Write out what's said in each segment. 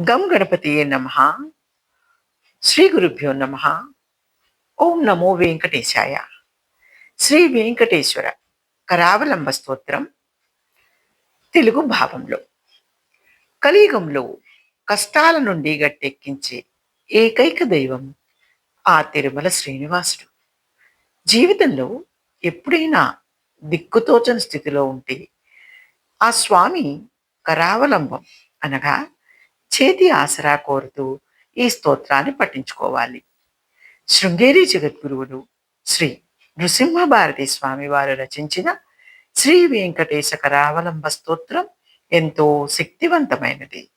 గం గణపతియే నమ. శ్రీ గురుభ్యో నమ. ఓం నమో వెంకటేశాయ. శ్రీ వెంకటేశ్వర కరావలంబ స్తోత్రం. తెలుగు భావంలో. కలియుగంలో కష్టాల నుండి గట్టెక్కించే ఏకైక దైవం ఆ తిరుమల శ్రీనివాసుడు. జీవితంలో ఎప్పుడైనా దిక్కుతోచని స్థితిలో ఉంటే ఆ స్వామి కరావలంబం అనగా చేతి ఆసరా కోరుతూ ఈ స్తోత్రాన్ని పఠించుకోవాలి. శృంగేరి జగద్గురువులు శ్రీ నృసింహ భారతి స్వామి వారు రచించిన శ్రీ వెంకటేశ కరావలంబ స్తోత్రం ఎంతో శక్తివంతమైనది.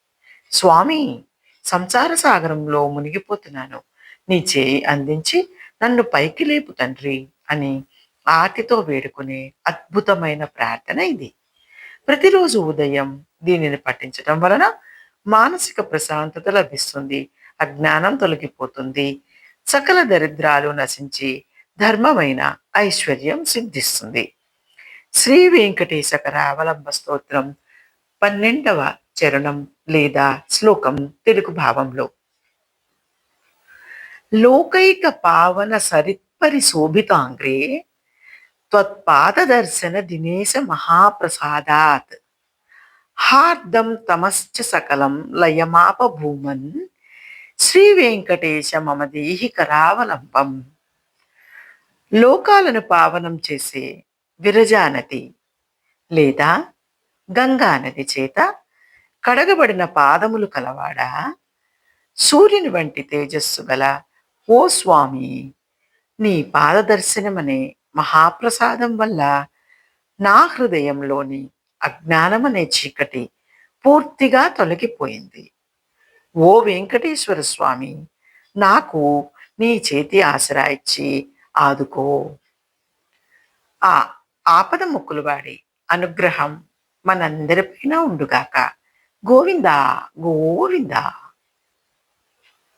స్వామి సంసార సాగరంలో మునిగిపోతున్నాను. నీ చేయి అందించి నన్ను పైకి లేపు తండ్రి అని ఆతితో వేడుకునే అద్భుతమైన ప్రార్థన ఇది. ప్రతిరోజు ఉదయం దీనిని పఠించడం వలన మానసిక ప్రశాంతత లభిస్తుంది అజ్ఞానం తొలగిపోతుంది. సకల దరిద్రాలు నశించి ధర్మమైన ఐశ్వర్యం సిద్ధిస్తుంది. శ్రీ వెంకటేశ కరావలంబ స్తోత్రం పన్నెండవ చరణం లేదా శ్లోకం తెలుగు భావంలో. లోకైక పావన సరిత్పరి శోభితాంగ్రే త్వత్పాదదర్శన దినేశ మహాప్రసాదాత్. హార్దం తమశ్చ సకలం లయమాప భూమన్ శ్రీ వెంకటేశ మమ దేహికరావలంబం లోకాలను పావనం చేసే విరజానది లేదా గంగా నది చేత కడగబడిన పాదములు కలవాడా? సూర్యుని వంటి తేజస్సు గల ఓ స్వామి నీ పాదదర్శనమనే మహాప్రసాదం వల్ల నా హృదయంలోని అజ్ఞానం అనే చీకటి పూర్తిగా తొలగిపోయింది. ఓ వెంకటేశ్వర స్వామి నాకు నీ చేతి ఆసరా ఇచ్చి ఆదుకో. ఆ ఆపద ముక్కులువాడి అనుగ్రహం మనందరిపైన ఉండుగాక. గోవిందా గోవిందా.